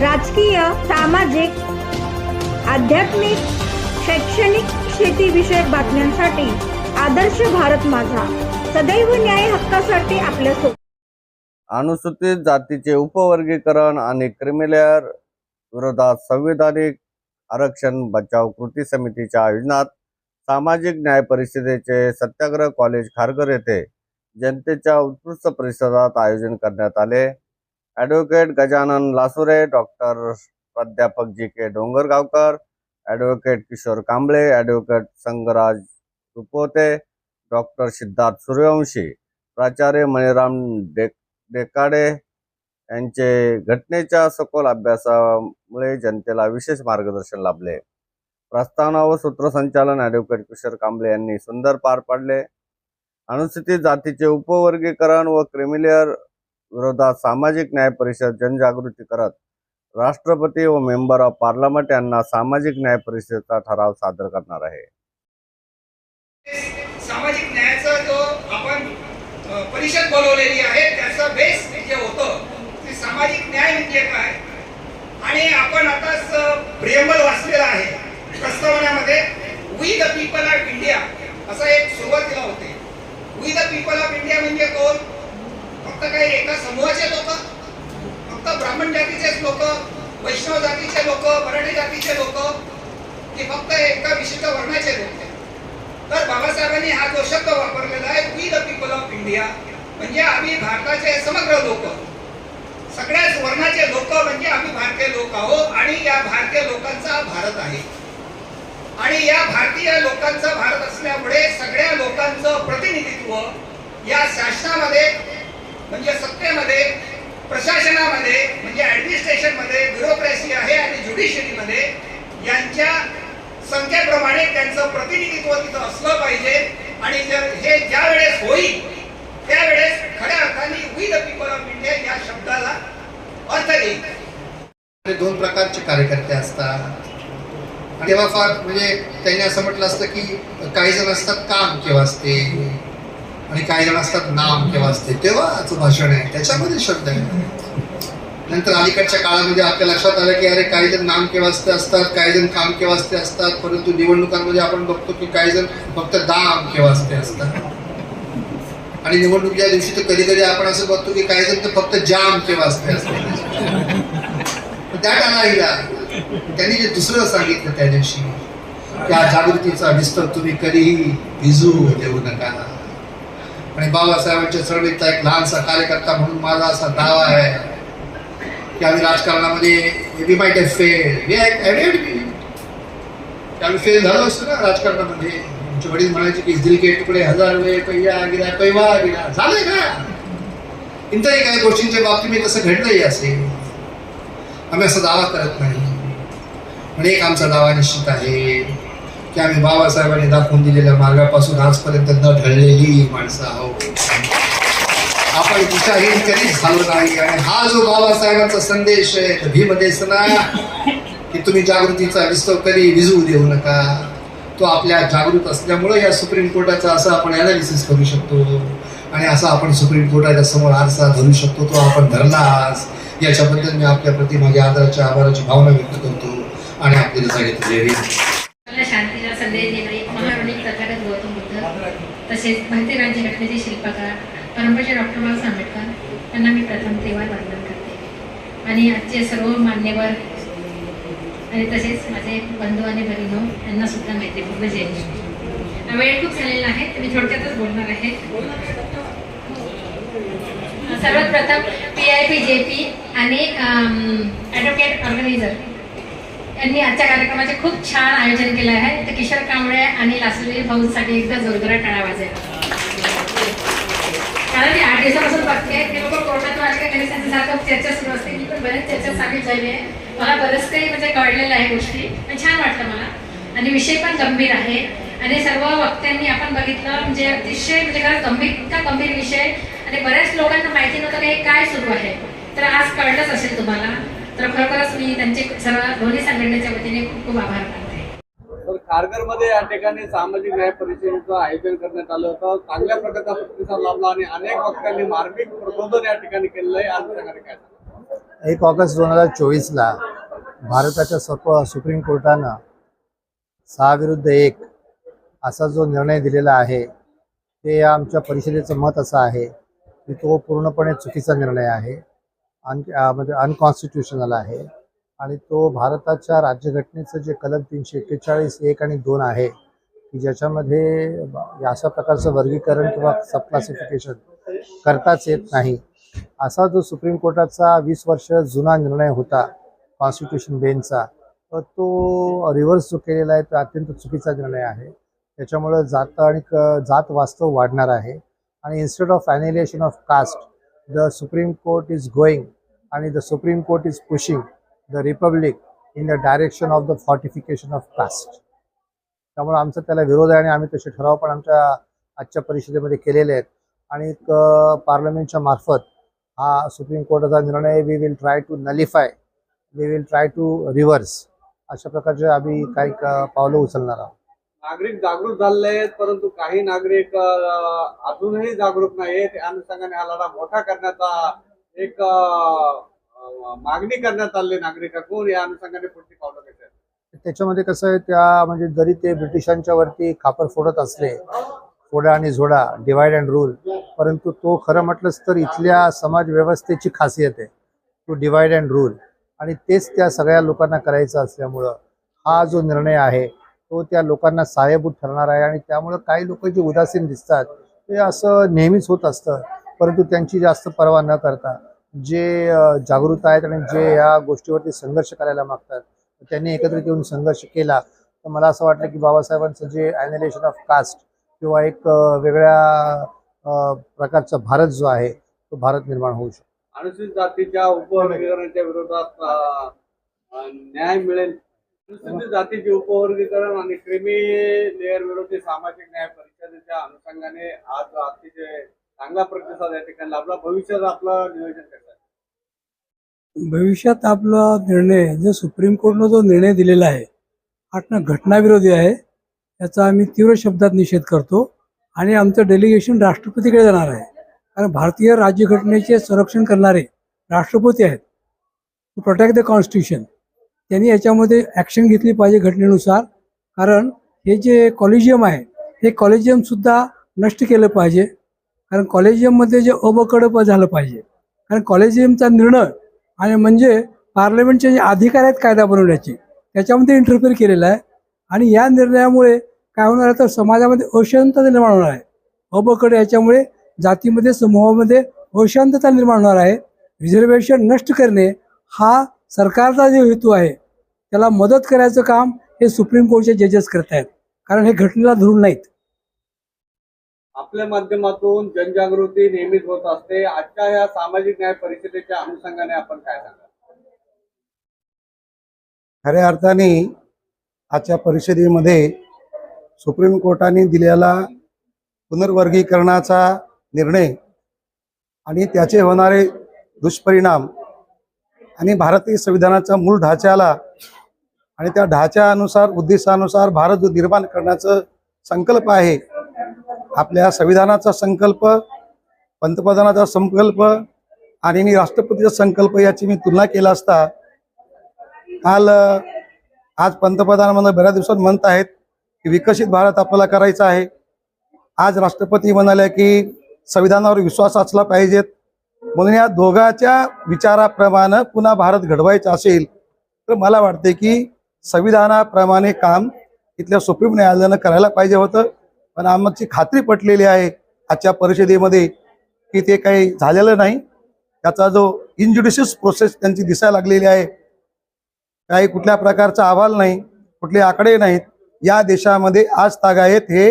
राजकीय सामाजिक आध्यात्मिक शैक्षणिक शेतीविषयक बातम्यांसाठी आदर्श भारत माझा. सदैव न्याय हक्कासाठी आपल्यासोबत अनुसूचित जातीचे उपवर्गीकरण आणि क्रिमिलेअर विरोधात संविधानिक आरक्षण बचाव कृती समितीच्या आयोजनात सामाजिक न्याय परिषदेचे सत्याग्रह कॉलेज खारघर येथे जनतेच्या उत्कृष्ट परिषदात आयोजन करण्यात आले. ॲडव्होकेट गजानन लासुरे डॉक्टर प्राध्यापक G K Dongargaonkar advocate Kishor Kamble advocate Sangraj Rupote doctor Siddharth Suryavanshi प्राचार्य मणिराम डे डेकाडे यांचे घटनेच्या सखोल अभ्यासामुळे जनतेला विशेष मार्गदर्शन लाभले. प्रस्तावना व सूत्रसंचालन ॲडव्होकेट किशोर कांबळे यांनी सुंदर पार पाडले. अनुसूचित जातीचे उपवर्गीकरण व क्रिमिलियर विरोधात सामाजिक न्याय परिषद जनजागृती करत राष्ट्रपती व मेंबर ऑफ पार्लमेंट यांना सामाजिक न्याय परिषदेचा ठराव सादर करणार आहे. सामाजिक न्यायाचा जो आपण परिषद बोलवलेली आहे त्याचं बेस जे म्हणजे होतं. ते सामाजिक न्याय म्हणजे काय? आणि आपण आताच प्रियंबल वाचलेला आहे. प्रस्तावनामध्ये we the people of India असं एक सुरुवातीला होते. We the people of India म्हणजे कोण? फक्त काही एका समूहाचे लोक फक्त ब्राह्मण जातीचेच लोक वैष्णव जातीचे लोक मराठी जातीचे लोक की फक्त एका विशिष्ट वर्णाचे लोक. तर बाबासाहेबांनी हा जो शब्द वापरलेला आहे we the people of India म्हणजे आम्ही भारताचे समग्र लोक. सगळ्याच वर्णाचे लोक म्हणजे आम्ही भारतीय लोक आहोत आणि या भारतीय लोकांचा भारत आहे. आणि या भारतीय लोकांचा भारत असल्यामुळे सगळ्या लोकांचं प्रतिनिधित्व या शासनामध्ये म्हणजे सत्तेमध्ये प्रशासनामध्ये म्हणजे ऍडमिनिस्ट्रेशनमध्ये ब्युरोक्रेसी आहे आणि ज्युडिशरी मध्ये यांच्या संख्येप्रमाणे त्यांचं प्रतिनिधित्व तिथं असलं पाहिजे. आणि जर हे ज्या वेळेस होईल त्यावेळेस खऱ्या अर्थाने we the people of India या शब्दाला अर्थ येईल दोन प्रकारचे कार्यकर्ते असतात. तेव्हा फार म्हणजे त्यांनी असं म्हटलं असतं की काही जण असतात काम केव्हा असते आणि काही जण असतात नाम केव्हा असते तेव्हाच भाषण आहे. त्याच्यामध्ये शब्द आहे. नंतर अलीकडच्या काळामध्ये आपल्या लक्षात आलं की अरे काही जण नाम केव्हा असते असतात. काही जण काम केव्हा असते असतात. परंतु निवडणुकांमध्ये आपण बघतो की काही जण फक्त दाम केव्हा असते असतात. आणि निवडणुकीच्या दिवशी तर कधी कधी आपण असं बघतो की काही जण तर फक्त जाम केव्हा असते असते. पण त्या टाळाईला त्यांनी जे दुसरं सांगितलं त्या दिवशी त्या जागृतीचा विस्तर तुम्ही कधीही भिजू देऊ नका. आणि बाबासाहेबांच्या चळवळीतला एक लहानसा कार्यकर्ता म्हणून माझा असा दावा आहे की आम्ही राजकारणामध्ये वी माइट हॅव फेल आम्ही फेल झालो असतो ना राजकारणामध्ये. आमचे वडील म्हणायचे की दिल के तुकडे हजार वेळ पहिया गिरा पैवा गिरा. झालंय का? इतरही काही गोष्टींच्या बाबतीत मी तसं घडलंही असेल. आम्ही असा दावा करत नाही. पण एक आमचा दावा निश्चित आहे. की आम्ही बाबासाहेबांनी दाखवून दिलेल्या मार्गापासून आजपर्यंत न ढळलेली माणसं आहोत. आपण दिशाहीन कधीच झालो नाही. आणि हा जो बाबासाहेबांचा संदेश आहे तर भीमदेसना की तुम्ही जागृतीचा विस्तव कधी विजवू देऊ नका. तो आपल्या जागृत असल्यामुळे या सुप्रीम कोर्टाचा असं आपण अनालिसिस करू शकतो. आणि असा आपण सुप्रीम कोर्टाच्या समोर आरसा धरू शकतो. तो आपण धरलाच याच्याबद्दल मी आपल्या प्रति माझ्या आदराच्या आभाराची भावना व्यक्त करतो. आणि आपली रजा संदेश देणारी गौतम बुद्ध तसेच भारतीय राज्यघटनेचे शिल्पकार परमपूज्य डॉक्टर बाबासाहेब आंबेडकर यांना मी प्रथम तेव्हा वंदन करते. आणि आजचे सर्व मान्यवर आणि तसेच माझे बंधू आणि बहिणो यांना सुद्धा मैत्रीपूर्ण जयंती वेळ खूप झालेला आहे तर मी थोडक्यातच बोलणार आहे सर्वात प्रथम P I P J P आणि ॲडव्होकेट ऑर्गनायझर यांनी आजच्या कार्यक्रमाचे खूप छान आयोजन केलं आहे. तर किशोर कांबळे आणि लासले भाऊंसाठी एकदा जोरदार टाळा वाजेल. कारण मी आठ दिवसापासून बघते ते लोक कोर्टात आले सारखं चर्चा सुरू असते. मी पण बरेच चर्चा सामील झाली आहे. मला बरंच काही म्हणजे कळलेलं आहे गोष्टी. पण छान वाटलं मला. आणि विषय पण गंभीर आहे. आणि सर्व वक्त्यांनी आपण बघितलं म्हणजे अतिशय म्हणजे खरंच गंभीर इतका गंभीर विषय. आणि बऱ्याच लोकांना माहिती नव्हतं की हे काय सुरू आहे. तर आज कळलंच असेल तुम्हाला. तर खरोखरच मी त्यांचे सर्व दोन्ही संघटनेच्या वतीने खूप खूप आभार मानते. तर या ठिकाणी सामाजिक न्याय परिषदेचं आयोजन करण्यात आलं होतं. चांगल्या प्रकारचा प्रतिसाद लाभला आणि अनेक वक्त्यांनी मार्मिक प्रबोधन या ठिकाणी केलेलं आहे. आज प्रकारे काय? एक ऑगस्ट दोन हजार चोवीसला भारताच्या सप सुप्रीम कोर्टानं सहा विरुद्ध एक असा जो निर्णय दिलेला आहे ते आमच्या परिषदेचं मत असं आहे की तो पूर्णपणे चुकीचा निर्णय आहे. अन म्हणजे अनकॉन्स्टिट्युशनल आहे. आणि तो भारताच्या राज्यघटनेचं जे कलम तीनशे एक्केचाळीस एक आणि दोन आहे की ज्याच्यामध्ये अशा प्रकारचं वर्गीकरण किंवा सब क्लासिफिकेशन करताच येत नाही. असा जो सुप्रीम कोर्टाचा वीस वर्ष जुना निर्णय होता कॉन्स्टिट्यूशन बेंचचा तर तो रिव्हर्स जो केलेला आहे तो अत्यंत चुकीचा निर्णय आहे. त्याच्यामुळं जात आणि क जात वास्तव वाढणार आहे. आणि instead of annihilation of caste the Supreme Court is going आणि the Supreme Court is pushing the republic in the direction of the fortification of caste त्यामुळे आमचा त्याला विरोध आहे आणि आम्ही तसे ठराव पण आमच्या आजच्या परिषदेमध्ये केलेले आहेत. आणि पार्लमेंटच्या मार्फत हा सुप्रीम कोर्टाचा निर्णय we will try to nullify we will try to reverse अशा प्रकारचे आम्ही काही पावलं उचलणार आहोत. नागरिक जागरूक झाले आहेत परंतु काही नागरिक अजूनही जागरूक नाहीत या अनुषंगाने हा लढा मोठा करण्याचा एक मागणी करण्यात आली नागरिकांकडून या अनुषंगाने पुढची पावलं घेतात त्याच्यामध्ये कसं आहे त्या म्हणजे जरी ते ब्रिटिशांच्या वरती खापर फोडत असले फोडा आणि झोडा डिवाइड अँड रूल परंतु तो खरं म्हटलंच तर इथल्या समाज व्यवस्थेची खासियत आहे. टू डिवाइड अँड रूल आणि तेच त्या सगळ्या लोकांना करायचं असल्यामुळं हा जो निर्णय आहे तो त्या लोकांना सहाय्यभूत ठरणार आहे. आणि त्यामुळं काही लोक जे उदासीन दिसतात ते असं नेहमीच होत असतं परंतु त्यांची जास्त पर्वा न करता जे जागृत आहेत आणि जे या गोष्टीवरती संघर्ष करायला मागतात त्यांनी एकत्रित येऊन संघर्ष केला. तर मला असं वाटलं की बाबासाहेबांचं जे ॲनालिशन ऑफ कास्ट किंवा एक वेगळ्या प्रकारचा भारत जो आहे तो भारत निर्माण होऊ शकतो. अनुसूचित जातीच्या उपवर्गीकरणाच्या विरोधात न्याय मिळेल. अनुसूचित जातीचे उपवर्गीकरण आणि क्रिमी लेअर विरोधी सामाजिक न्याय परिषदेच्या अनुषंगाने आज अतिशय चांगला प्रतिसाद या ठिकाणी लाभला. भविष्यात आपलं नियोजन भविष्यात आपला निर्णय जो सुप्रीम कोर्टनं जो निर्णय दिलेला आहे हा घटनाविरोधी आहे याचा आम्ही तीव्र शब्दात निषेध करतो आणि आमचं डेलिगेशन राष्ट्रपतीकडे जाणार आहे. कारण भारतीय राज्यघटनेचे संरक्षण करणारे राष्ट्रपती आहेत. टू प्रोटेक्ट द कॉन्स्टिट्यूशन त्यांनी याच्यामध्ये ॲक्शन घेतली पाहिजे घटनेनुसार. कारण हे जे कॉलेजियम आहे हे कॉलेजियमसुद्धा नष्ट केलं पाहिजे. कारण कॉलेजियममध्ये जे अबकड झालं पाहिजे. कारण कॉलेजियमचा निर्णय आणि म्हणजे पार्लमेंटचे जे अधिकार आहेत कायदा बनवण्याचे त्याच्यामध्ये इंटरफेअर केलेला आहे. आणि या निर्णयामुळे काय होणार आहे तर समाजामध्ये अशांतता निर्माण होणार आहे. अबकड याच्यामुळे जातीमध्ये समूहामध्ये अशांतता निर्माण होणार आहे. रिझर्वेशन नष्ट करणे हा सरकारचा जो हेतू आहे त्याला मदत करायचं काम हे सुप्रीम कोर्टचे जजेस करत आहेत कारण हे घटनेला धरून नाहीत. आपल्या माध्यमातून जनजागृती नेहमीच होत असते. आजच्या या सामाजिक न्याय परिषदेच्या अनुषंगाने आपण काय सांगा खऱ्या अर्थाने आजच्या परिषदेमध्ये सुप्रीम कोर्टाने दिलेला पुनर्वर्गीकरणाचा निर्णय आणि त्याचे होणारे दुष्परिणाम आणि भारतीय संविधानाच्या मूळ ढाच्याला आणि त्या ढाच्यानुसार उद्देशानुसार भारत जो निर्माण करण्याचा संकल्प आहे. आपल्या संविधानाचा संकल्प पंतप्रधानाचा संकल्प आणि राष्ट्रपतीचा संकल्प याची मी तुलना केला असता काल आज पंतप्रधान मला बऱ्याच दिवसात म्हणत आहेत की विकसित भारत आपल्याला करायचा आहे. आज राष्ट्रपती म्हणाले की संविधानावर विश्वास असला पाहिजेत. म्हणून या दोघांच्या विचाराप्रमाणे पुन्हा भारत घडवायचा असेल तर मला वाटते की संविधानाप्रमाणे काम इथल्या सुप्रीम न्यायालयानं करायला पाहिजे होतं. पण आमची खात्री पटलेली आहे आजच्या परिषदेमध्ये की ते काही झालेलं नाही. त्याचा जो इनज्युडिशियस प्रोसेस त्यांची दिसायला लागलेली आहे. काही कुठल्या प्रकारचा अहवाल नाही कुठले आकडे नाहीत. या देशामध्ये आज तागायत हे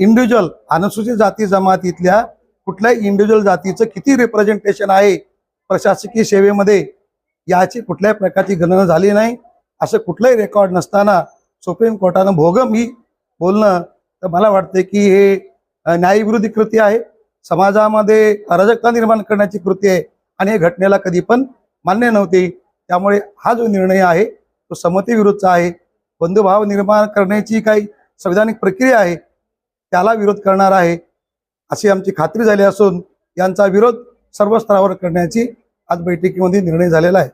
इंडिव्हिज्युअल अनुसूचित जाती जमातीतल्या कुठल्याही इंडिव्हिज्युअल जातीचं किती रिप्रेझेंटेशन आहे प्रशासकीय सेवेमध्ये याची कुठल्याही प्रकारची गणना झाली नाही. असं कुठलंही रेकॉर्ड नसताना सुप्रीम कोर्टानं भोगम ही बोलणं तर मला वाटते की हे न्यायविरोधी कृती आहे. समाजामध्ये अराजकता निर्माण करण्याची कृती आहे आणि हे घटनेला कधी पण मान्य नव्हती. त्यामुळे हा जो निर्णय आहे तो समतेविरुद्धचा आहे. बंधुभाव निर्माण करण्याची काही संविधानिक प्रक्रिया आहे त्याला विरोध करणार आहे अशी आमची खात्री झाली असून यांचा विरोध सर्व स्तरावर करण्याची आज बैठकीमध्ये निर्णय झालेला आहे.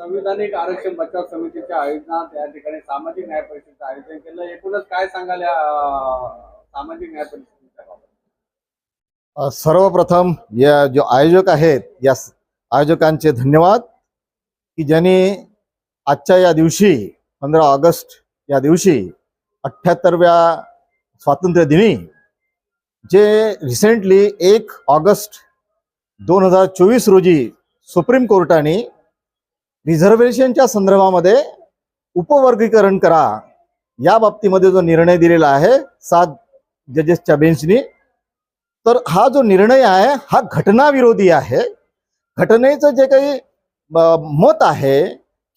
संविधानिक आरक्षण बचाव समितीच्या आयोजनात या ठिकाणी सामाजिक न्याय परिषदेचं आयोजन केलं. एकूणच काय सांगाल या सामाजिक न्याय परिषदेच्या बाबत सर्वप्रथम या जो आयोजक आहेत या आयोजकांचे धन्यवाद की ज्यांनी आजच्या या दिवशी पंधरा ऑगस्ट या दिवशी अठ्ठ्याहत्तरव्या स्वातंत्र्य दिनी जे रिसेंटली एक ऑगस्ट दोन हजार चोवीस रोजी सुप्रीम कोर्टाने रिझर्वेशनच्या संदर्भामध्ये उपवर्गीकरण करा. या बाबतीमध्ये जो निर्णय दिलेला आहे सात जजेसच्या बेंचनी तर हा जो निर्णय आहे हा घटनाविरोधी आहे. घटनेचं जे काही मत आहे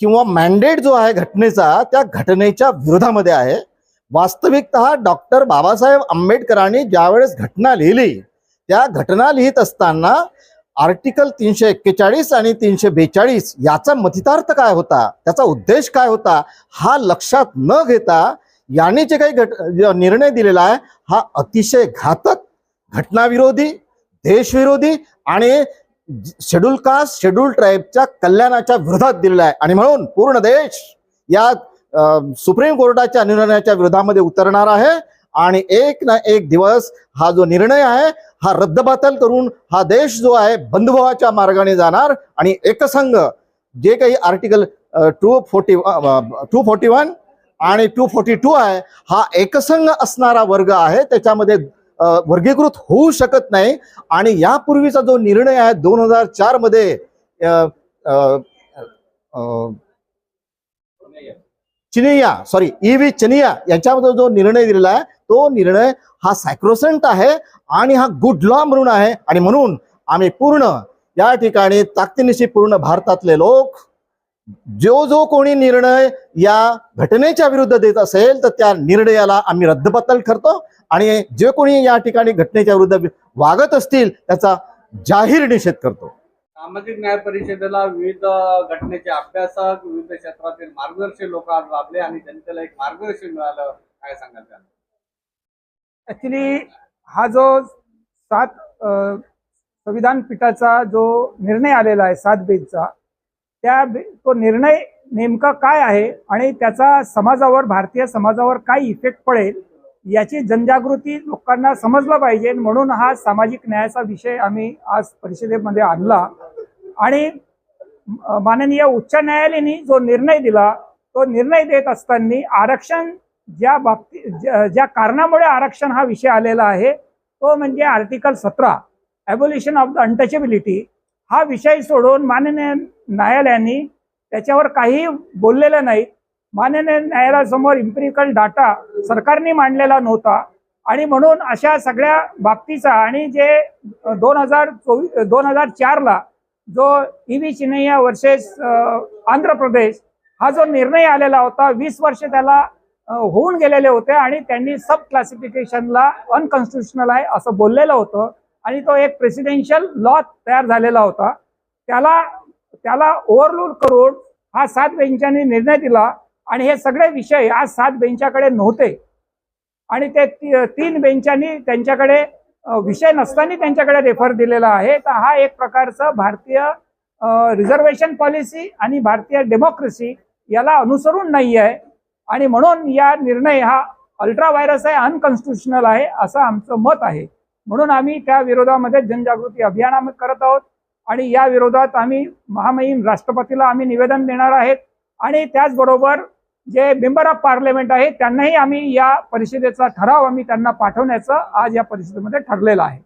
किंवा मॅन्डेट जो आहे घटनेचा त्या घटनेच्या विरोधामध्ये आहे. वास्तविकत डॉक्टर बाबासाहेब आंबेडकरांनी ज्यावेळेस घटना लिहिली त्या घटना लिहित असताना आर्टिकल तीनशे एक्केचाळीस आणि तीनशे बेचाळीस याचा मथितार्थ काय होता? त्याचा उद्देश काय होता? हा लक्षात न घेता यांनी जे काही घट निर्णय दिलेला आहे हा अतिशय घातक घटनाविरोधी देशविरोधी आणि शेड्यूल कास्ट शेड्यूल ट्राईबच्या कल्याणाच्या विरोधात दिलेला आहे. आणि म्हणून पूर्ण देश या सुप्रीम कोर्टाच्या निर्णयाच्या विरोधामध्ये उतरणार आहे. आणि एक ना एक दिवस हा जो निर्णय आहे हा रद्दबातल करून हा देश जो आहे बंधुभावाच्या मार्गाने जाणार आणि एकसंघ जे काही article two forty two forty one आणि टू फोर्टी टू आहे हा एकसंघ असणारा वर्ग आहे त्याच्यामध्ये वर्गीकृत होऊ शकत नाही. आणि यापूर्वीचा जो निर्णय आहे दोन हजार चारमध्ये Chinnaiah sorry E V Chinnaiah यांच्यामध्ये जो निर्णय दिलेला आहे तो निर्णय हा सायक्रोसेंट आहे आणि हा गुड लॉ म्हणून आहे. आणि म्हणून आम्ही पूर्ण या ठिकाणी ताकदीनिशी पूर्ण भारतातले लोक जो जो कोणी निर्णय या घटनेच्या विरुद्ध देत असेल तर त्या निर्णयाला आम्ही रद्दबत्तल करतो आणि जे कोणी या ठिकाणी घटनेच्या विरुद्ध वागत असतील त्याचा जाहीर निषेध करतो. सामाजिक न्याय परिषदेला विविध घटनेचे अभ्यासक विविध क्षेत्रातील मार्गदर्शक लोक आज लाभले आणि जनतेला एक मार्गदर्शन मिळालं. काय सांगायचं ॲक्च्युली हा जो सात संविधान पीठाचा जो निर्णय आलेला आहे सात बेंचचा त्या बे- तो निर्णय नेमका काय आहे आणि त्याचा समाजावर भारतीय समाजावर काय इफेक्ट पडेल याची जनजागृती लोकांना समजलं पाहिजे म्हणून हा सामाजिक न्यायाचा विषय आम्ही आज परिषदेमध्ये आणला. आणि माननीय उच्च न्यायालयाने जो निर्णय दिला तो निर्णय देत असताना आरक्षण ज्या बाबतीत ज्या ज्या कारणामुळे आरक्षण हा विषय आलेला आहे तो म्हणजे आर्टिकल सतरा ॲबोल्युशन ऑफ द अनटचेबिलिटी हा विषय सोडून माननीय न्यायालयाने त्याच्यावर काही बोललेलं नाही. माननीय न्यायालयासमोर इम्पिरिकल डाटा सरकारने मांडलेला नव्हता. आणि म्हणून अशा सगळ्या बाबतीचा आणि जे दोन हजार चोवीस दोन हजार चारला जो E V Chinnaiah versus Andhra Pradesh हा जो निर्णय आलेला होता वीस वर्ष त्याला होऊन गेलेले होते आणि त्यांनी सब क्लासिफिकेशनला अनकॉन्स्टिट्युशनल आहे असं बोललेलं होतं. आणि तो एक प्रेसिडेन्शियल लॉ तयार झालेला होता. त्याला त्याला ओव्हरलूड करून हा सात बेंचांनी निर्णय दिला आणि हे सगळे विषय आज सात बेंचाकडे नव्हते. आणि ते ती- तीन बेंचांनी त्यांच्याकडे विषय नसताना त्यांच्याकडे रेफर दिलेला आहे. तर हा एक प्रकारचा भारतीय रिझर्वेशन पॉलिसी आणि भारतीय डेमोक्रेसी याला अनुसरून नाही आहे आणि म्हणून या निर्णय हा अल्ट्रा व्हायरस आहे अनकॉन्स्टिट्युशनल आहे असं आमचं मत आहे. म्हणून आम्ही त्या विरोधामध्ये जनजागृती अभियान आम्ही करत आहोत आणि या विरोधात आम्ही महामहिम राष्ट्रपतीला आम्ही निवेदन देणार आहेत. आणि त्याचबरोबर जे मेंबर ऑफ पार्लमेंट आहे त्यांनाही आम्ही या परिषदेचा ठराव आम्ही त्यांना पाठवण्याचं आज या परिषदेमध्ये ठरलेलं आहे.